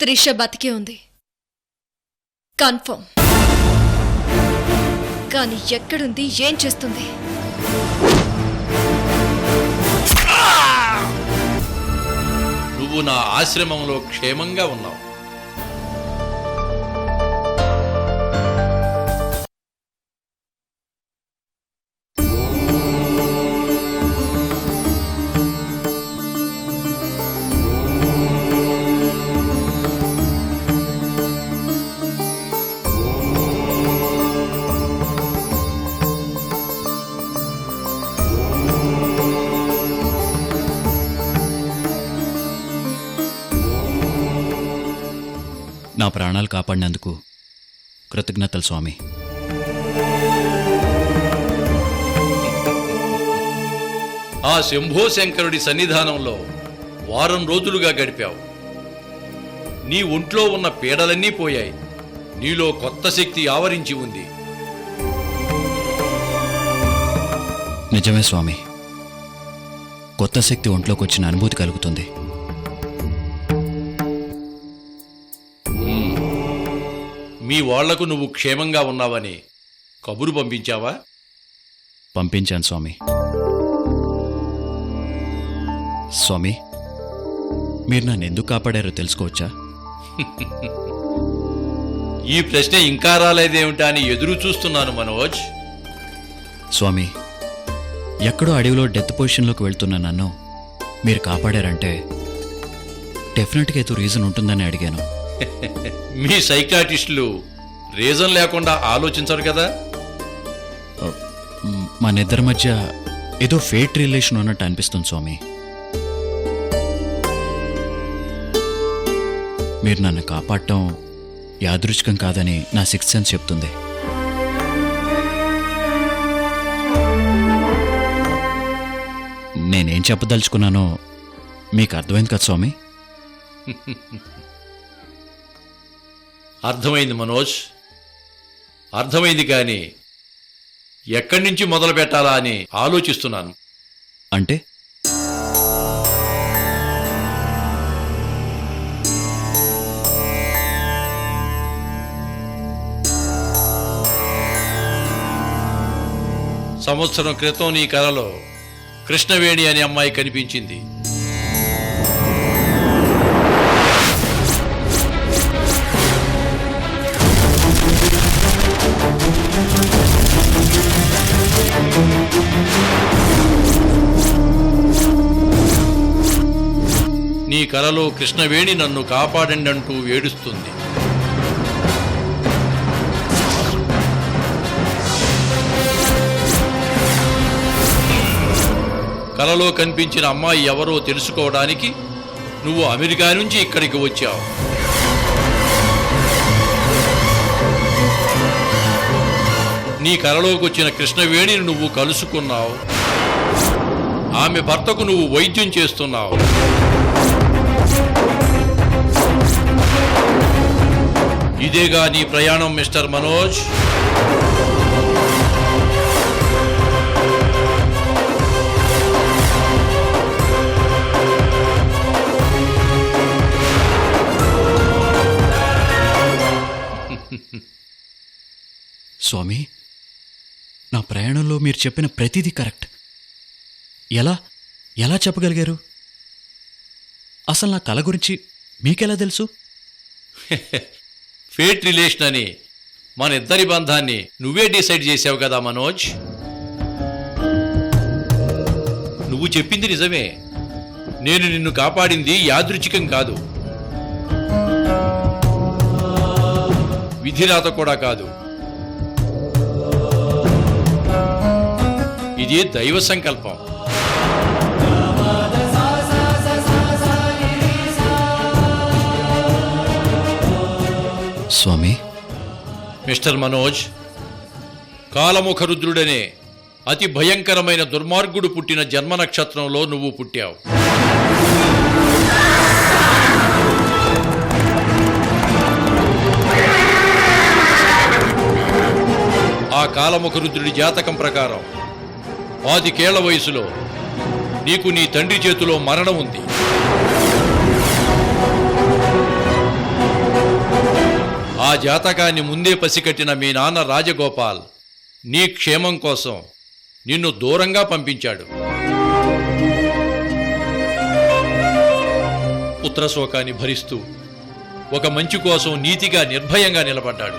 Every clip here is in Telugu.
త్రిష బతికే ఉంది. కన్ఫర్మ్. కానీ ఎక్కడుంది ఏం చేస్తుంది? నువ్వు నా ఆశ్రమంలో క్షేమంగా ఉన్నావు. నా ప్రాణాలు కాపాడినందుకు కృతజ్ఞతలు స్వామి. ఆ శంభో శంకరుడి సన్నిధానంలో వారం రోజులుగా గడిపావు. నీ ఒంట్లో ఉన్న పీడలన్నీ పోయాయి. నీలో కొత్త శక్తి ఆవరించి ఉంది. నిజమే స్వామి. కొత్త శక్తి ఒంట్లోకి వచ్చిన అనుభూతి కలుగుతుంది. వాళ్ళకు నువ్వు క్షేమంగా ఉన్నావని కబురు పంపించావా? పంపించాను స్వామి. స్వామి మీరు నన్ను ఎందుకు కాపాడారో తెలుసుకోవచ్చా? ఈ ప్రశ్న ఇంకా రాలేదేమిటా అని ఎదురు చూస్తున్నాను మనోజ్. స్వామి ఎక్కడో అడవిలో డెత్ పొజిషన్లోకి వెళ్తున్న నన్ను మీరు కాపాడారంటే డెఫినెట్గా ఏదో రీజన్ ఉంటుందని అడిగాను. మీ సైకాటిస్టులు రీజన్ లేకుండా ఆలోచించరు కదా? మ్, మన ఇద్దరి మధ్య ఏదో ఫేట్ రిలేషన్ ఉన్నట్టు అనిపిస్తుంది స్వామి. మీరు నన్ను కాపాడటం యాదృచ్ఛికం కాదని నా సిక్స్త్ సెన్స్ చెప్తుంది. నేనేం చెప్పదలుచుకున్నానో మీకు అర్థమైంది కదా స్వామి? అర్థమైంది మనోజ్. అర్థమైంది కానీ ఎక్కడి నుంచి మొదలు పెట్టాలా అని ఆలోచిస్తున్నాను. అంటే? సంవత్సరం క్రితం నీ కలలో కృష్ణవేణి అనే అమ్మాయి కనిపించింది. కలలో కృష్ణవేణి నన్ను కాపాడండి అంటూ ఏడుస్తుంది. కలలో కనిపించిన అమ్మాయి ఎవరో తెలుసుకోవడానికి నువ్వు అమెరికా నుంచి ఇక్కడికి వచ్చావు. నీ కలలోకి వచ్చిన కృష్ణవేణిని నువ్వు కలుసుకున్నావు. ఆమె భర్తకు నువ్వు వైద్యం చేస్తున్నావు. ఇదేగా నీ ప్రయాణం మిస్టర్ మనోజ్. స్వామి నా ప్రయాణంలో మీరు చెప్పిన ప్రతిదీ కరెక్ట్. ఎలా? ఎలా చెప్పగలిగారు? అసలు నా కళ గురించి మీకెలా తెలుసు? ఫేట్ రిలేషన్ అని మన ఇద్దరి బంధాన్ని నువ్వే డిసైడ్ చేసావు కదా మనోజ్. నువ్వు చెప్పింది నిజమే. నేను నిన్ను కాపాడింది యాదృచ్ఛికం కాదు. విధిరాత కూడా కాదు. ఇది దైవ సంకల్పం. స్వామి. మిస్టర్ మనోజ్ కాలముఖరుద్రుడనే అతి భయంకరమైన దుర్మార్గుడు పుట్టిన జన్మ నక్షత్రంలో నువ్వు పుట్టావు. ఆ కాలముఖరుద్రుడి జాతకం ప్రకారం పాతికేళ్ళ వయసులో నీకు నీ తండ్రి చేతిలో మరణం ఉంది. ఆ జాతకాన్ని ముందే పసికట్టిన మీ నాన్న రాజగోపాల్ నీ క్షేమం కోసం నిన్ను దూరంగా పంపించాడు. పుత్రశోకాన్ని భరిస్తూ ఒక మంచి కోసం నీతిగా నిర్భయంగా నిలబడ్డాడు.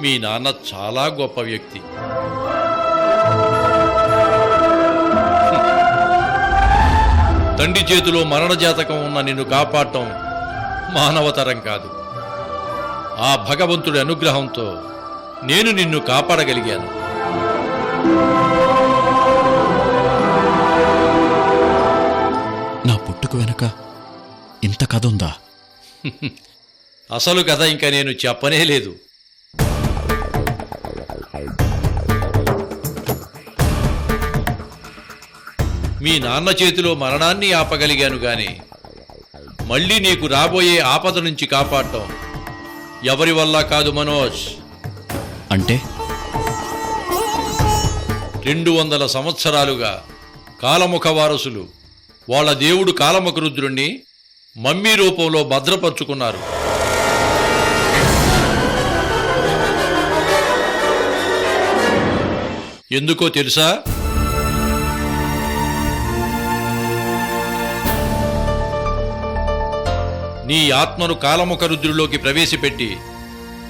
మీ నాన్న చాలా గొప్ప వ్యక్తి. తండ్రి చేతిలో మరణ జాతకం ఉన్న నిన్ను కాపాడటం మానవతరం కాదు. ఆ భగవంతుడి అనుగ్రహంతో నేను నిన్ను కాపాడగలిగాను. నా పుట్టుక వెనక ఇంత కథ ఉందా? అసలు కథ ఇంకా నేను చెప్పనే లేదు. మీ నాన్న చేతిలో మరణాన్ని ఆపగలిగాను గాని మళ్ళీ నీకు రాబోయే ఆపద నుంచి కాపాడటం ఎవరి వల్ల కాదు మనోజ్? అంటే? రెండు వందల సంవత్సరాలుగా కాలముఖ వారసులు వాళ్ళ దేవుడు కాలముఖ రుద్రుణ్ణి మమ్మీ రూపంలో భద్రపరుచుకున్నారు. ఎందుకో తెలుసా? నీ ఆత్మను కాలముఖ రుద్రులోకి ప్రవేశపెట్టి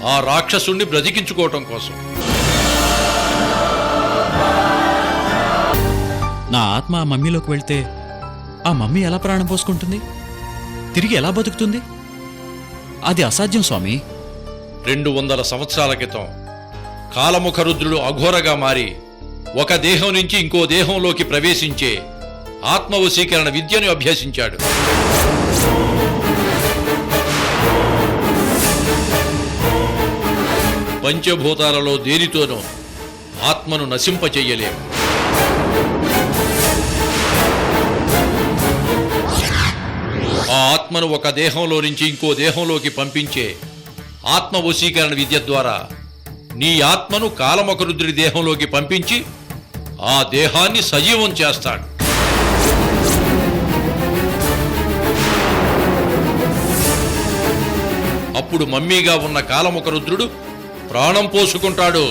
ఆ రాక్షసుణ్ణి బ్రతికించుకోవటం కోసం. నా ఆత్మ ఆ మమ్మీలోకి వెళ్తే ఆ మమ్మీ ఎలా ప్రాణం పోసుకుంటుంది? తిరిగి ఎలా బతుకుతుంది? అది అసాధ్యం స్వామి. రెండు వందల సంవత్సరాల క్రితం కాలముఖరుద్రుడు అఘోరగా మారి ఒక దేహం నుంచి ఇంకో దేహంలోకి ప్రవేశించే ఆత్మవశీకరణ విద్యను అభ్యసించాడు. పంచభూతాలలో దేనితోనో ఆత్మను నశింపచెయ్యలేము ఆ ఆత్మను ఒక దేహంలో నుంచి ఇంకో దేహంలోకి పంపించే ఆత్మ వశీకరణ విద్య ద్వారా నీ ఆత్మను కాలమకరుద్రుడి దేహంలోకి పంపించి ఆ దేహాన్ని సజీవం చేస్తాడు. అప్పుడు మమ్మీగా ఉన్న కాలముఖరుద్రుడు ప్రాణం పోసుకుంటాడు.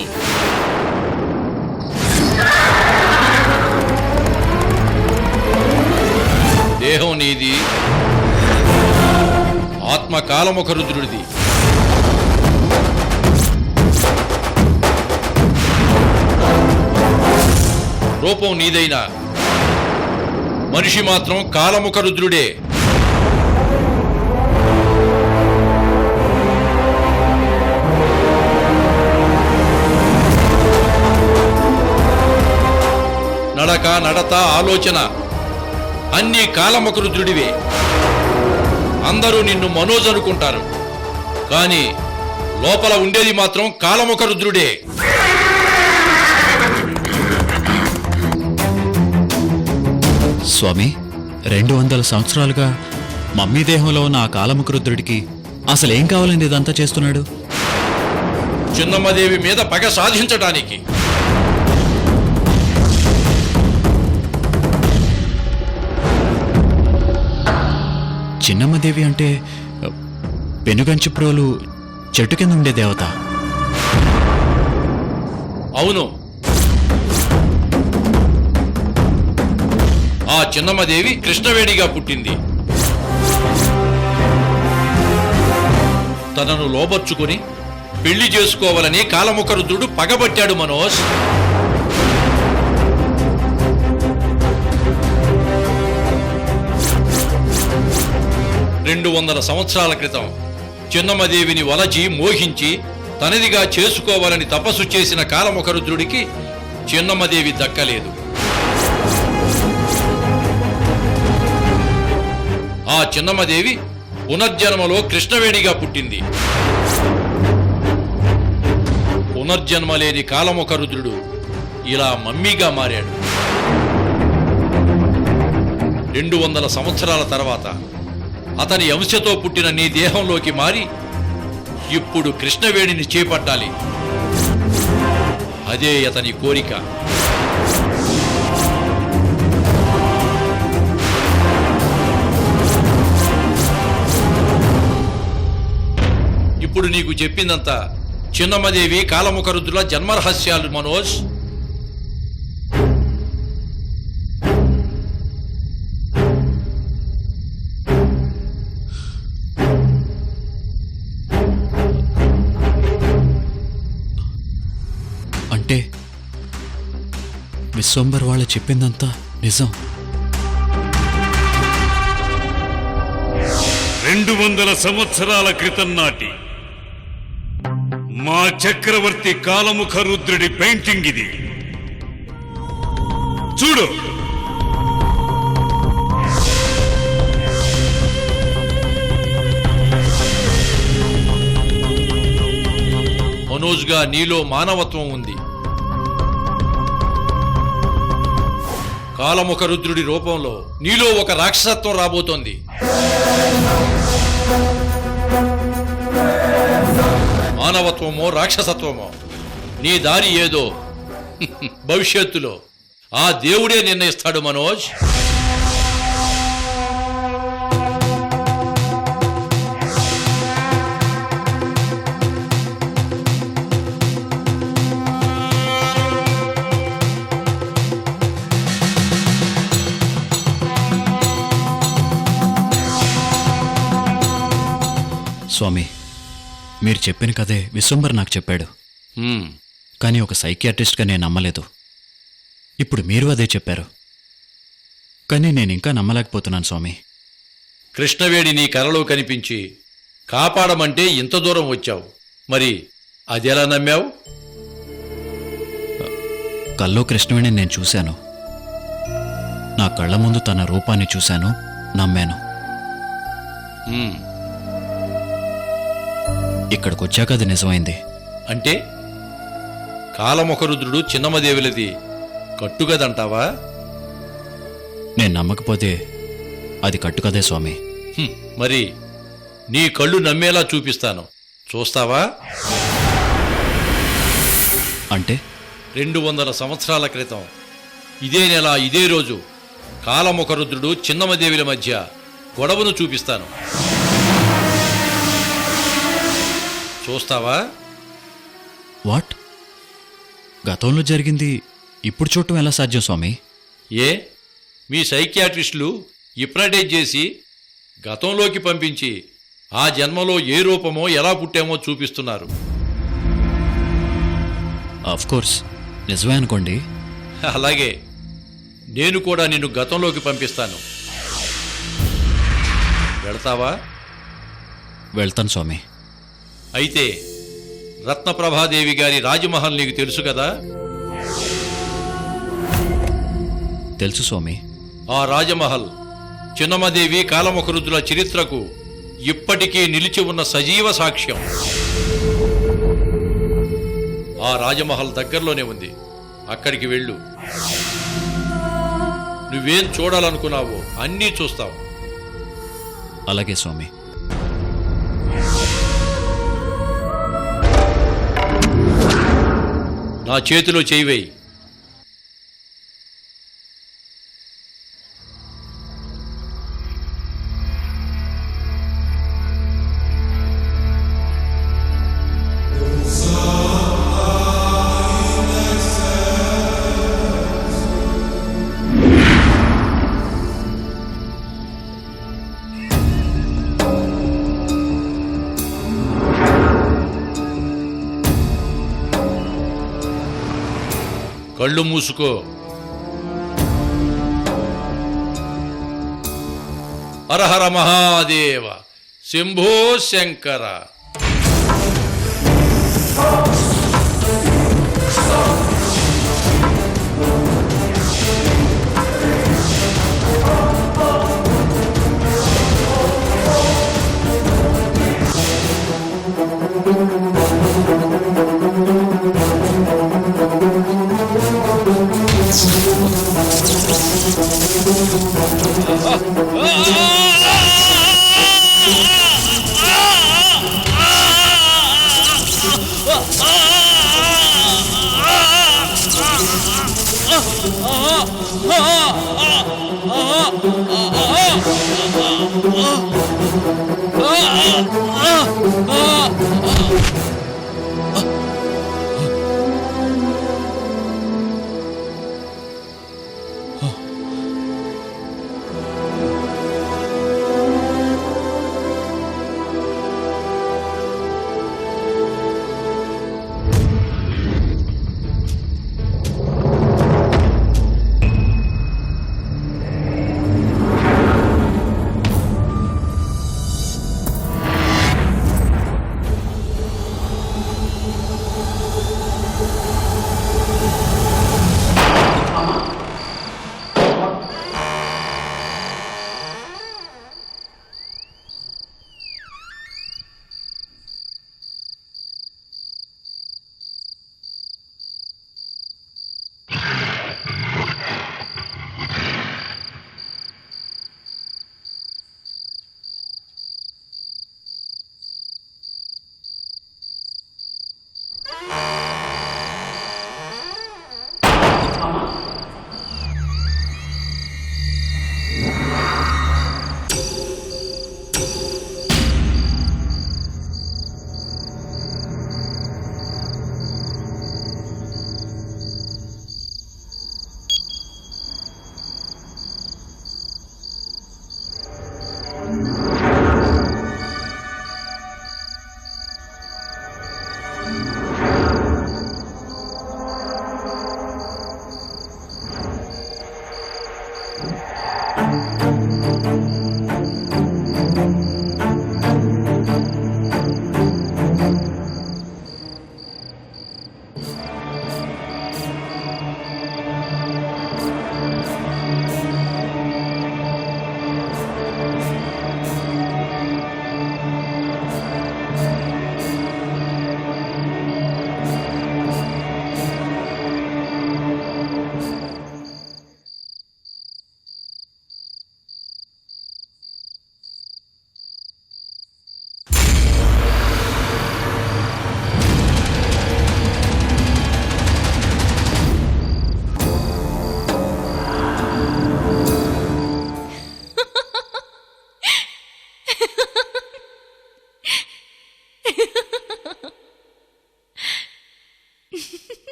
దేహం నీది. ఆత్మ కాలముఖరుద్రుడిది రూపం నీదైనా. మనిషి మాత్రం కాలముఖరుద్రుడే నడక నడత ఆలోచన అన్నీ కాలముఖరుద్రుడివే అందరూ నిన్ను మనోజ్ అనుకుంటారు. కానీ లోపల ఉండేది మాత్రం కాలముఖరుద్రుడే స్వామి రెండు వందల సంవత్సరాలుగా మమ్మీ దేహంలో ఉన్న ఆ కాలముఖ రుద్రుడికి అసలు ఏం కావాలని ఇదంతా చేస్తున్నాడు? చిన్నమ్మదేవి మీద పగ సాధించడానికి చిన్నమ్మదేవి అంటే అ, ప్రోలు చెట్టు కింద ఉండే దేవత. అవును. ఆ చిన్నమ్మదేవి కృష్ణవేణిగా పుట్టింది. తనను లోబర్చుకుని పెళ్ళి చేసుకోవాలని కాలముఖరుద్రుడు పగబట్టాడు మనోజ్. రెండు వందల సంవత్సరాల క్రితం చిన్నమ్మదేవిని వలచి మోహించి తనదిగా చేసుకోవాలని తపస్సు చేసిన కాలముఖరుద్రుడికి చిన్నమ్మదేవి దక్కలేదు. ఆ చిన్నమ్మదేవి పునర్జన్మలో కృష్ణవేణిగా పుట్టింది. పునర్జన్మ లేని కాలముఖరుద్రుడు ఇలా మమ్మీగా మారాడు. రెండు వందల సంవత్సరాల తర్వాత అతని అంశతో పుట్టిన నీ దేహంలోకి మారి ఇప్పుడు కృష్ణవేణిని చేపట్టాలి. అదే అతని కోరిక. ఇప్పుడు నీకు చెప్పిందంతా చిన్నమ్మదేవి కాలముఖరుద్రుల జన్మరహస్యాలు మనోజ్. అంటే విశ్వంబర్ వాళ్ళు చెప్పిందంతా నిజం. రెండు వందల సంవత్సరాల క్రితం నాటి మా చక్రవర్తి కాలముఖ రుద్రుడి పెయింటింగ్ ఇది. చూడు. మనోజ్గా నీలో మానవత్వం ఉంది. కాలముఖ రుద్రుడి రూపంలో నీలో ఒక రాక్షసత్వం రాబోతోంది. మానవత్వమో రాక్షసత్వమో నీ దారి ఏదో. భవిష్యత్తులో. ఆ దేవుడే నిర్ణయిస్తాడు మనోజ్. స్వామి మీరు చెప్పిన కదే విశ్వంబర్ నాకు చెప్పాడు. కానీ ఒక సైకియాట్రిస్ట్గా నేను నమ్మలేదు. ఇప్పుడు మీరు అదే చెప్పారు. కానీ నేను ఇంకా నమ్మలేకపోతున్నాను స్వామి. కృష్ణవేడి నీ కలలో కనిపించి కాపాడమంటే ఇంత దూరం వచ్చావు. మరి అదెలా నమ్మావు? కల్లో కృష్ణవేణిని నేను చూశాను. నా కళ్ళ ముందు తన రూపాన్ని చూశాను నమ్మాను. ఇక్కడికొచ్చాక అది నిజమైంది. అంటే కాలముఖరుద్రుడు చిన్నమదేవులది కట్టుగదంటావా నేను నమ్మకపోతే అది కట్టుకదే స్వామి. హ్మ్. మరి నీ కళ్ళు నమ్మేలా చూపిస్తాను. చూస్తావా? అంటే? రెండు వందల సంవత్సరాల క్రితం ఇదే నెల ఇదే రోజు కాలముఖరుద్రుడు చిన్నమదేవుల మధ్య గొడవను చూపిస్తాను. చూస్తావా? వాట్? గతంలో జరిగింది ఇప్పుడు చూడటం ఎలా సాధ్యం స్వామి? ఏ? మీ సైకియాట్రిస్టులు ఇప్నటైజ్ చేసి గతంలోకి పంపించి ఆ జన్మలో ఏ రూపమో ఎలా పుట్టామో చూపిస్తున్నారు. కోర్స్ నిజమే అనుకోండి. అలాగే. నేను కూడా నిన్ను గతంలోకి పంపిస్తాను. వెళతావా? వెళ్తాను స్వామి. అయితే రత్నప్రభాదేవి గారి రాజమహల్ నీకు తెలుసు కదా? తెలుసు స్వామి. ఆ రాజమహల్ చిన్నమదేవి కాలముఖరుద్రుల చరిత్రకు ఇప్పటికీ నిలిచి ఉన్న సజీవ సాక్ష్యం. ఆ రాజమహల్ దగ్గరలోనే ఉంది. అక్కడికి వెళ్ళు. నువ్వేం చూడాలనుకున్నావో అన్నీ చూస్తావు. అలాగే స్వామి. నా చేతిలో చేయివేయి చూసుకో. హరహర మహాదేవ. శంభో శంకర. Ah!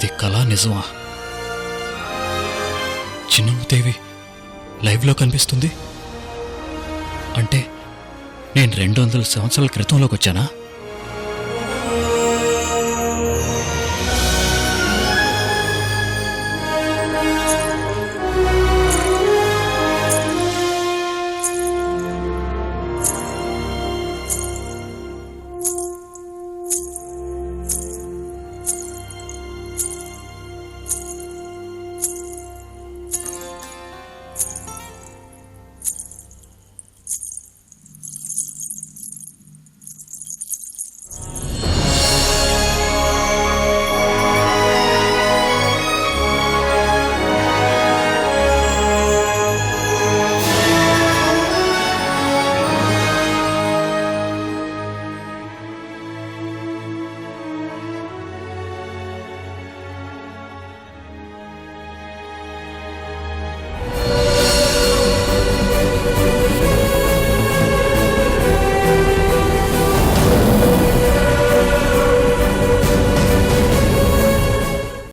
ఇది కళా నిజమా? చిన్నమ్మదేవి లైవ్లో కనిపిస్తుంది? అంటే నేను రెండు వందల సంవత్సరాల క్రితంలోకి వచ్చానా